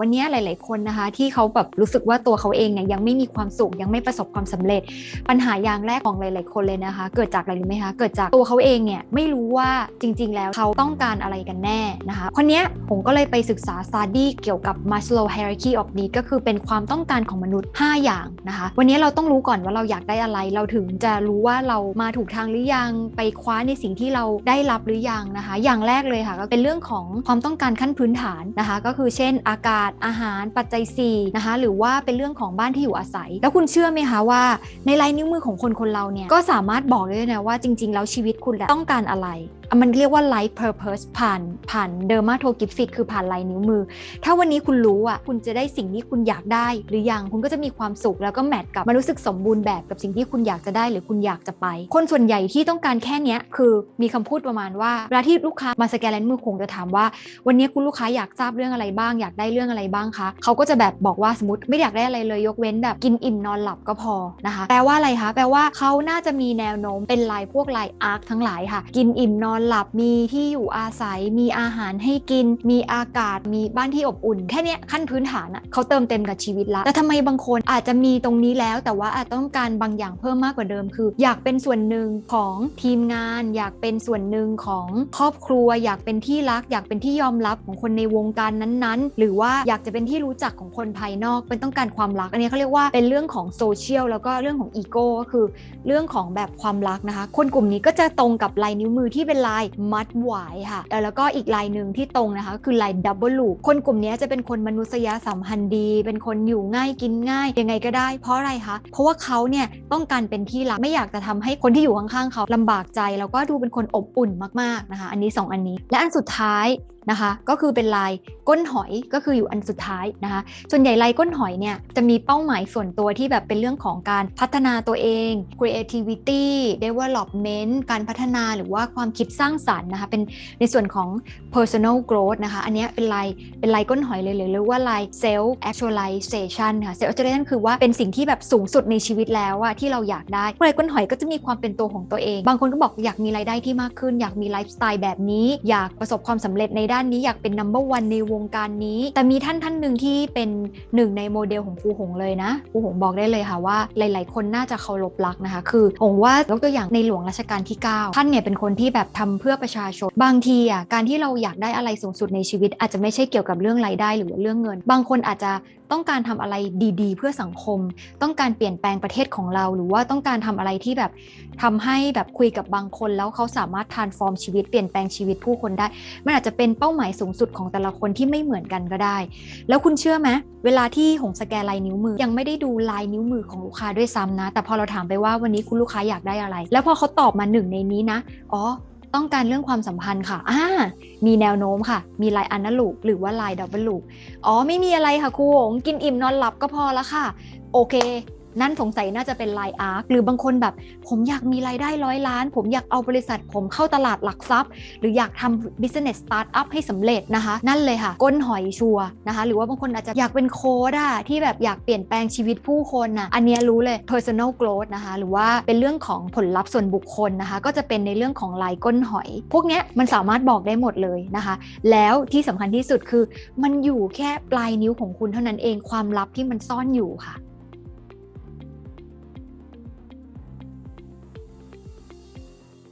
วันนี้หลาย ๆ คนนะคะ ที่เขาแบบรู้สึกว่าตัวเขาเองเนี่ยยังไม่มีความสุขยังไม่ประสบความสำเร็จ ปัญหาอย่างแรกของหลาย ๆ คนเลยนะคะ เกิดจากอะไรรู้ไหมคะเกิดจากตัวเขาเองเนี่ยไม่รู้ว่าจริง ๆ แล้วเขาต้องการอะไรกันแน่นะคะคนนี้ผมก็เลยไปศึกษา study เกี่ยวกับ Maslow hierarchy of need ก็คือเป็นความต้องการของมนุษย์ 5 อย่างนะคะ วันนี้เราต้องรู้ก่อนว่าเราอยากได้อะไร เราถึงจะรู้ว่าเรามาถูกทางหรือยังไปคว้าในสิ่งที่เราได้รับหรือยังนะคะ อย่างแรกเลยค่ะก็เป็นเรื่องของความต้องการขั้นพื้นฐานนะคะ ก็คือเช่นอาการศอาหารปัจจัย4นะคะหรือว่าเป็นเรื่องของบ้านที่อยู่อาศัย แล้วคุณเชื่อไหมคะว่า ในลายนิ้วมือของคนคนเราเนี่ยก็สามารถบอกได้เลยนะว่าจริง ๆ แล้วชีวิตคุณแหละต้องการอะไรมันเรียกว่า life purpose ผ่านผ่านเดอร์มาโทกิฟฟิกคือผ่านลายนิ้วมือ ถ้าวันนี้คุณรู้อะคุณจะได้สิ่งที่คุณอยากได้ หรือยังคุณก็จะมีความสุขแล้วก็แมทกับมันรู้สึกสมบูรณ์แบบกับสิ่งที่คุณอยากจะได้หรือคุณอยากจะไป คนส่วนใหญ่ที่ต้องการแค่นี้คือมีคำพูดประมาณว่าเวลาที่ลูกค้ามาสแกนลายนิ้วมือคงจะถามว่า วันนี้คุณลูกค้าอยากทราบเรื่องอะไรบ้าง อยากได้เรื่องอะไรบ้างคะเขาก็จะแบบบอกว่าสมมติไม่อยากได้อะไรเลยยกเว้นแบบกินอิ่มนอนหลับก็พอนะคะ แปลว่าอะไรคะแปลว่าเขาน่าจะมีแนวโน้มเป็นลายพวกลายอาร์คทั้งหลายค่ะ กินอิ่มนอนหลับมีที่อยู่อาศัย มีอาหารให้กิน มีอากาศมีบ้านที่อบอุ่น แค่นี้ขั้นพื้นฐานอะเขาเติมเต็มกับชีวิตละแต่ทำไมบางคนอาจจะมีตรงนี้แล้ว แต่ว่าอาจต้องการบางอย่างเพิ่มมากกว่าเดิม คือ อยากเป็นส่วนหนึ่งของทีมงาน อยากเป็นส่วนหนึ่งของครอบครัว อยากเป็นที่รัก อยากเป็นที่ยอมรับของคนในวงการนั้นๆ หรือว่าอยากจะเป็นที่รู้จักของคนภายนอก เป็นต้องการความรัก อันนี้เขาเรียกว่าเป็นเรื่องของโซเชียลแล้วก็เรื่องของอีโก้ก็คือ เรื่องของแบบความรักนะคะ คนกลุ่มนี้ก็จะตรงกับลายนิ้วมือที่เป็นลายมัดหวายค่ะ แล้วก็อีกลายหนึ่งที่ตรงนะคะ คือลายดับเบิลลูคนกลุ่มนี้จะเป็นคนมนุษยสัมพันธ์ดี เป็นคนอยู่ง่ายกินง่ายยังไงก็ได้ เพราะอะไรคะ เพราะว่าเขาเนี่ยต้องการเป็นที่รักไม่อยากจะทำให้คนที่อยู่ข้างๆเขาลำบากใจ แล้วก็ดูเป็นคนอบอุ่นมากๆนะคะ อันนี้ 2 อันนี้ และอันสุดท้าย นะคะ ก็คือเป็นลายก้นหอยก็คืออยู่อันสุดท้ายนะคะ ส่วนใหญ่ลายก้นหอยเนี่ยจะมีเป้าหมายส่วนตัวที่แบบเป็นเรื่องของการพัฒนาตัวเอง creativity development การพัฒนาหรือว่าความคิดสร้างสรรค์นะคะ เป็นในส่วนของ personal growth นะคะ อันนี้เป็นลายเป็นลายก้นหอยเลยหรือว่าลาย self actualization ค่ะ self actualization คือว่าเป็นสิ่งที่แบบสูงสุดในชีวิตแล้วอะที่เราอยากได้ลายก้นหอยก็จะมีความเป็นตัวของตัวเอง บางคนก็บอกอยากมีรายได้ที่มากขึ้น อยากมีไลฟ์สไตล์แบบนี้ อยากประสบความสำเร็จในด้านนี้อยากเป็น number one ในวงการนี้ แต่มีท่านท่านหนึ่งที่เป็นหนึ่งในโมเดลของครูหงเลยนะครูหงบอกได้เลยค่ะว่า หลาย ๆ คนน่าจะเคารพรักนะคะ คือหงว่ายกตัวอย่างในหลวงรัชกาลที่ 9 ท่านเนี่ยเป็นคนที่แบบทำเพื่อประชาชน บางทีอะการที่เราอยากได้อะไรสูงสุดในชีวิต อาจจะไม่ใช่เกี่ยวกับเรื่องรายได้หรือเรื่องเงิน บางคนอาจจะต้องการทำอะไรดีๆ เพื่อสังคม ต้องการเปลี่ยนแปลงประเทศของเรา หรือว่าต้องการทำอะไรที่แบบทำให้แบบคุยกับบางคนแล้วเขาสามารถทานฟอร์มชีวิตเปลี่ยนแปลงชีวิตผู้คนได้ มันอาจจะเป็นเป้าาหมายสูงสุดของแต่ละคนที่ไม่เหมือนกันก็ได้ แล้วคุณเชื่อไหมเวลาที่หงสแกนลายนิ้วมือยังไม่ได้ดูลายนิ้วมือของลูกค้าด้วยซ้ำนะ แต่พอเราถามไปว่าวันนี้คุณลูกค้าอยากได้อะไร แล้วพอเขาตอบมาหนึ่งในนี้นะอ๋อต้องการเรื่องความสัมพันธ์ค่ะอ่ามีแนวโน้มค่ะ มีลายอันนลูกหรือว่าลายดับเบิลลูกอ๋อไม่มีอะไรค่ะครูหงกินอิ่มนอนหลับก็พอล้วค่ะ โอเค นั่นสงสัยน่าจะเป็นลายอาร์คหรือบางคนแบบ ผมอยากมีรายได้ร้อยล้าน ผมอยากเอาบริษัท ผมเข้าตลาดหลักทรัพย์ หรืออยากทำ business startup ให้สำเร็จนะคะ นั่นเลยค่ะ ก้นหอยชัวร์นะคะ หรือว่าบางคนอาจจะอยากเป็นโค้ดอะที่แบบอยากเปลี่ยนแปลงชีวิตผู้คนนะอันเนี้ยรู้เลย personal growth นะคะ หรือว่าเป็นเรื่องของผลลัพธ์ส่วนบุคคลนะคะ ก็จะเป็นในเรื่องของลายก้นหอย พวกเนี้ยมันสามารถบอกได้หมดเลยนะคะ แล้วที่สำคัญที่สุดคือ มันอยู่แค่ปลายนิ้วของคุณเท่านั้นเองความลับที่มันซ่อนอยู่ค่ะ